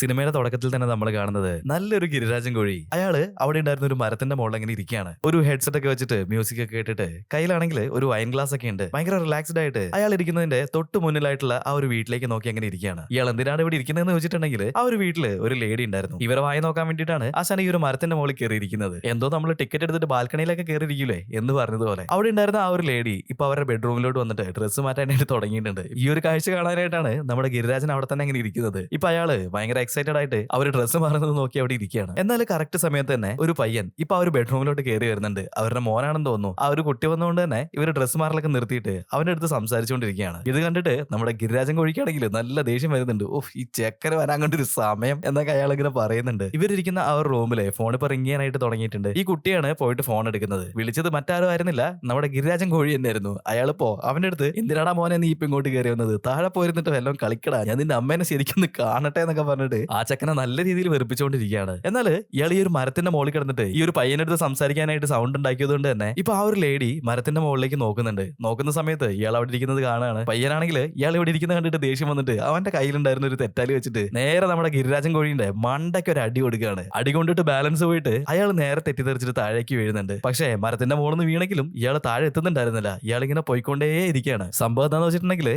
സിനിമയുടെ തുടക്കത്തിൽ തന്നെ നമ്മൾ കാണുന്നത് നല്ലൊരു ഗിരിരാജൻ കോഴി. അയാൾ അവിടെ ഉണ്ടായിരുന്ന ഒരു മരത്തിന്റെ മുകളിൽ അങ്ങനെ ഇരിക്കുകയാണ്. ഒരു ഹെഡ്സെറ്റ് ഒക്കെ വെച്ചിട്ട് മ്യൂസിക് ഒക്കെ കേട്ടിട്ട് കയ്യിലാണെങ്കിൽ ഒരു വൈൻ ഗ്ലാസ് ഒക്കെ ഉണ്ട്. ഭയങ്കര റിലാക്സ്ഡ് ആയിട്ട് അയാൾ ഇരിക്കുന്നതിന്റെ തൊട്ട് മുന്നിലായിട്ടുള്ള ആ ഒരു വീട്ടിലേക്ക് നോക്കി അങ്ങനെ ഇരിക്കുകയാണ്. ഇയാൾ എന്തിനാണ് ഇവിടെ ഇരിക്കുന്നതെന്ന് വെച്ചിട്ടുണ്ടെങ്കിൽ ആ ഒരു വീട്ടിൽ ഒരു ലേഡി ഉണ്ടായിരുന്നു. ഇവരെ വായി നോക്കാൻ വേണ്ടിയിട്ടാണ് ആശാൻ ഈ ഒരു മരത്തിന്റെ മുകളിൽ കയറിയിരിക്കുന്നത്. എന്തോ നമ്മൾ ടിക്കറ്റ് എടുത്തിട്ട് ബാൽക്കണിയിലൊക്കെ കയറിയിരിക്കൂലേ എന്ന് പറഞ്ഞതുപോലെ. അവിടെ ഉണ്ടായിരുന്ന ആ ഒരു ലേഡി ഇപ്പൊ അവരുടെ ബെഡ്റൂമിലോട്ട് വന്നിട്ട് ഡ്രസ്സ് മാറ്റാനായിട്ട് തുടങ്ങിയിട്ടുണ്ട്. ഈ ഒരു കാഴ്ച കാണാനായിട്ടാണ് നമ്മുടെ ഗിരിരാജൻ അവിടെ തന്നെ അങ്ങനെ ഇരിക്കുന്നത്. ഇപ്പൊ അയാൾ ഭയങ്കര എക്സൈറ്റഡ് ആയിട്ട് അവർ ഡ്രസ്സ് മാറുന്നത് നോക്കി അവിടെ ഇരിക്കുകയാണ്. എന്നാൽ കറക്റ്റ് സമയത്ത് തന്നെ ഒരു പയ്യൻ ഇപ്പൊ ആ ഒരു ബെഡ്റൂമിലോട്ട് കയറി വരുന്നുണ്ട്. അവരുടെ മോനാണെന്ന് തോന്നുന്നു. ആ ഒരു കുട്ടി വന്നുകൊണ്ട് തന്നെ ഇവർ ഡ്രസ്സ് മാറലൊക്കെ നിർത്തിയിട്ട് അവന്റെ അടുത്ത് സംസാരിച്ചുകൊണ്ടിരിക്കുകയാണ്. ഇത് കണ്ടിട്ട് നമ്മുടെ ഗിരിരാജൻ കോഴിക്കാണെങ്കിൽ നല്ല ദേഷ്യം വരുന്നുണ്ട്. ഓഹ് ഈ ചെക്കര വരാൻ കണ്ടൊരു സമയം എന്നൊക്കെ അയാൾ ഇങ്ങനെ പറയുന്നുണ്ട്. ഇവരിരിക്കുന്ന ആ ഒരു റൂമിലെ ഫോൺ ഇപ്പൊ റിങ്ങിയാനായിട്ട് തുടങ്ങിയിട്ടുണ്ട്. ഈ കുട്ടിയാണ് പോയിട്ട് ഫോൺ എടുക്കുന്നത്. വിളിച്ചത് മറ്റാരും ആയിരുന്നില്ല. നമ്മുടെ ഗിരിരാജൻ കോഴി തന്നെയായിരുന്നു. അയാളിപ്പോ അവന്റെ അടുത്ത് എന്തിനാടാ മോനെ നീ ഇപ്പൊ ഇങ്ങോട്ട് കയറി വന്നത്? താഴെ പോയിരുന്നിട്ട് വല്ലതും കളിക്കടാ. ഞാൻ നിന്റെ അമ്മേനെ ശരിക്കും കാണട്ടെ എന്നൊക്കെ പറഞ്ഞിട്ട് ആ ചെക്കനെ നല്ല രീതിയിൽ വെറുപ്പിച്ചുകൊണ്ടിരിക്കുകയാണ്. എന്നാൽ ഇയാൾ ഈ ഒരു മരത്തിന്റെ മുകളിൽ കിടന്നിട്ട് ഈ ഒരു പയ്യനടുത്ത് സംസാരിക്കാനായിട്ട് സൗണ്ട് ഉണ്ടാക്കിയത് കൊണ്ട് തന്നെ ഇപ്പൊ ആ ഒരു ലേഡി മരത്തിന്റെ മുകളിലേക്ക് നോക്കുന്നുണ്ട്. നോക്കുന്ന സമയത്ത് ഇയാൾ അവിടെ ഇരിക്കുന്നത് കാണാണ് പയ്യനാണെങ്കിൽ ഇയാൾ ഇവിടെ ഇരിക്കുന്നത് കണ്ടിട്ട് ദേഷ്യം വന്നിട്ട് അവന്റെ കയ്യിലുണ്ടായിരുന്ന ഒരു തെറ്റാലി വെച്ചിട്ട് നേരെ നമ്മുടെ ഗിരിരാജൻ കോഴിയുടെ മണ്ടയ്ക്ക് ഒരു അടി കൊടുക്കുകയാണ്. അടി കൊണ്ടിട്ട് ബാലൻസ് പോയിട്ട് അയാൾ നേരെ തെറ്റിദ്ധരിച്ചിട്ട് താഴേക്ക് വീഴുന്നുണ്ട്. പക്ഷേ മരത്തിന്റെ മുകളിൽ നിന്ന് വീണെങ്കിലും ഇയാൾ താഴെ എത്തുന്നുണ്ടായിരുന്നില്ല. ഇയാൾ ഇങ്ങനെ പോയിക്കൊണ്ടേ ഇരിക്കുകയാണ് സംഭവം എന്താണെന്ന് വെച്ചിട്ടുണ്ടെങ്കിൽ